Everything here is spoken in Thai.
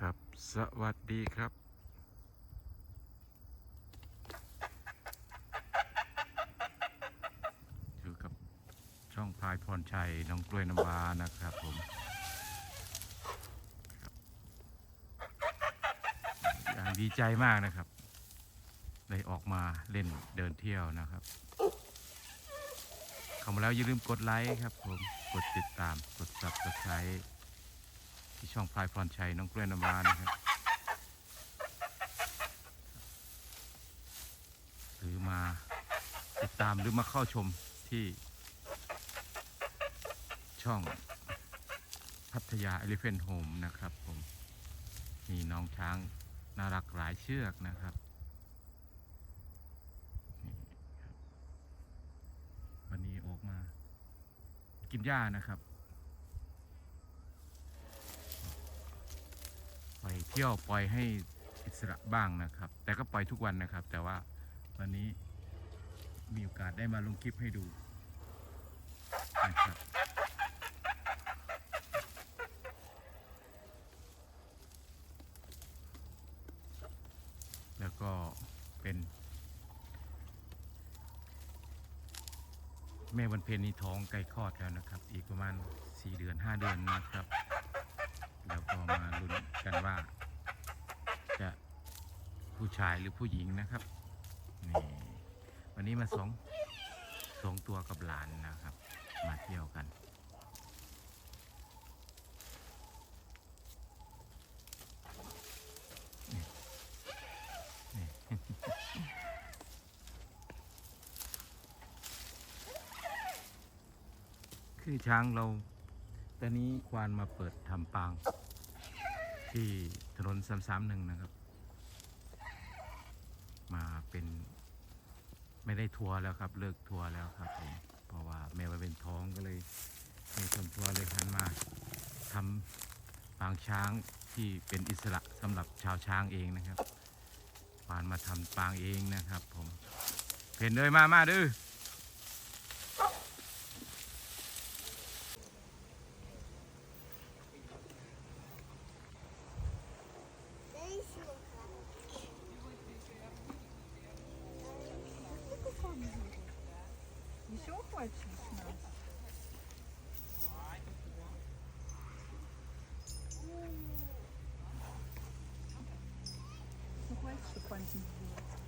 สวัสดีครับอยู่กับช่องพายพรชัยน้องกล้วยน้ำว้านะครับผมอย่างดีใจมากนะครับ ได้ออกมาเล่นเดินเที่ยวนะครับเข้ามาแล้วอย่าลืมกดไลค์ครับผม กดติดตาม กด subscribe ที่ช่องพลายพรชัยน้องกล้วยน้ำว้านะครับหรือมาติดตามหรือมาเข้าชมที่ช่องพัทยา Elephant Home นะครับผมมีน้องช้างน่ารักหลายเชือกนะครับ วันนี้ออกมา กินหญ้านะครับ ปล่อย เที่ยวปล่อยให้อิสระบ้างนะครับ แต่ก็ปล่อยทุกวันนะครับ แต่ว่าวันนี้มีโอกาสได้มาลงคลิปให้ดูนะครับแล้วก็เป็น แม่วันเพ็ญนี่ท้องใกล้คลอดแล้วนะครับ อีกประมาณ 4 เดือน 5 เดือนนะครับ แล้วก็มาลุ้นกันว่า จะผู้ ชายหรือผู้หญิงนะครับนี่วันนี้มาสองสองตัวกับหลานนะครับ มาเที่ยวกัน คือช้างเราตอนนี้ควานมาเปิดทำปาง ที่ถนนสามสามหนึ่งนะครับ มาเป็น ไม่ได้ทัวร์แล้วครับ เลิกทัวร์แล้วครับผมเพราะว่าแม่ว่าเป็นท้องก็เลยไม่วนทัวร์เลยหันมาทำปางช้างที่เป็นอิสระสำหรับชาวช้างเองนะครับปานมาทำปางเองนะครับ ผมเพนเลยมามาดื้อ Еще хочешь? Ну, хватит, что памятник делать.